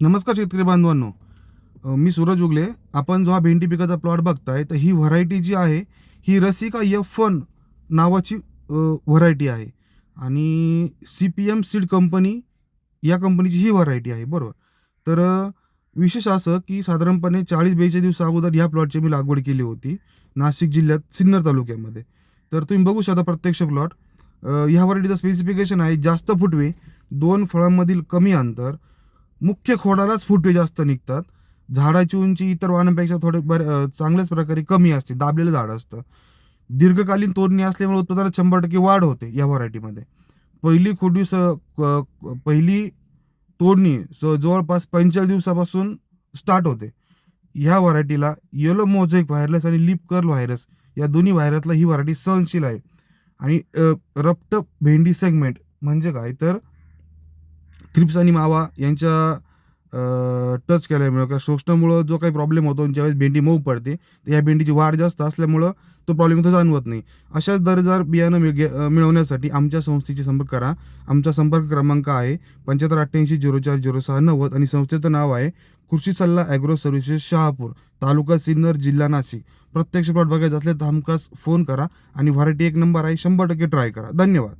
नमस्कार शेतकरी बांधवांनो. मी सूरज उगले. आपण जो हा भेंडी पिकाचा प्लॉट बघताय तर ही व्हरायटी जी आहे ही रसिका एफ वन नावाची व्हरायटी आहे. आणि C P M seed company या कंपनीची ही व्हरायटी आहे बरोबर. तर विशेष असं की साधारणपणे चाळीस बेचाळीस दिवसा अगोदर ह्या प्लॉटची मी लागवड केली होती नाशिक जिल्ह्यात सिन्नर तालुक्यामध्ये. तर तुम्ही बघू शकता प्रत्यक्ष प्लॉट ह्या व्हरायटीचं स्पेसिफिकेशन आहे जास्त फुटवे दोन फळांमधील कमी अंतर मुख्य खोडालाच फुटवे जास्त निघतात. झाडाची उंची इतर वाहनांपेक्षा थोडे बरे चांगल्याच प्रकारे कमी असते. दाबलेलं झाड असतं. दीर्घकालीन तोडणी असल्यामुळे उत्पादनात शंभर टक्के वाढ होते या व्हरायटीमध्ये. पहिली खोडी स क- पहिली तोडणी स जवळपास पंचेचाळीस दिवसापासून स्टार्ट होते. ह्या व्हरायटीला येलो मोझेक व्हायरस आणि लिप कर्ल व्हायरस या दोन्ही व्हायरसला ही व्हरायटी सहनशील आहे. आणि अ, रक्त भेंडी सेगमेंट म्हणजे काय? तर थ्रिप्स आणि मावा यांच्या टच केल्यामुळं किंवा शोषणामुळं जो काही प्रॉब्लेम होतो ज्यावेळेस भेंडी मऊ पडते तर या भेंडीची वाढ जास्त असल्यामुळं तो प्रॉब्लेम तो जाणवत नाही. अशाच दर्जेदार बियाणं मिळ मिळवण्यासाठी आमच्या संस्थेशी संपर्क करा. आमचा संपर्क क्रमांक आहे पंच्याहत्तर अठ्ठ्याऐंशी झिरो चार झिरो सहा नव्वद आणि संस्थेचं नाव आहे कृषी सल्ला ॲग्रो सर्व्हिसेस शहापूर तालुका सिन्नर जिल्हा नाशिक. प्रत्यक्ष प्लॉट बघायचं असले तर हमखास फोन करा आणि व्हरायटी एक नंबर आहे शंभर टक्के ट्राय करा. धन्यवाद.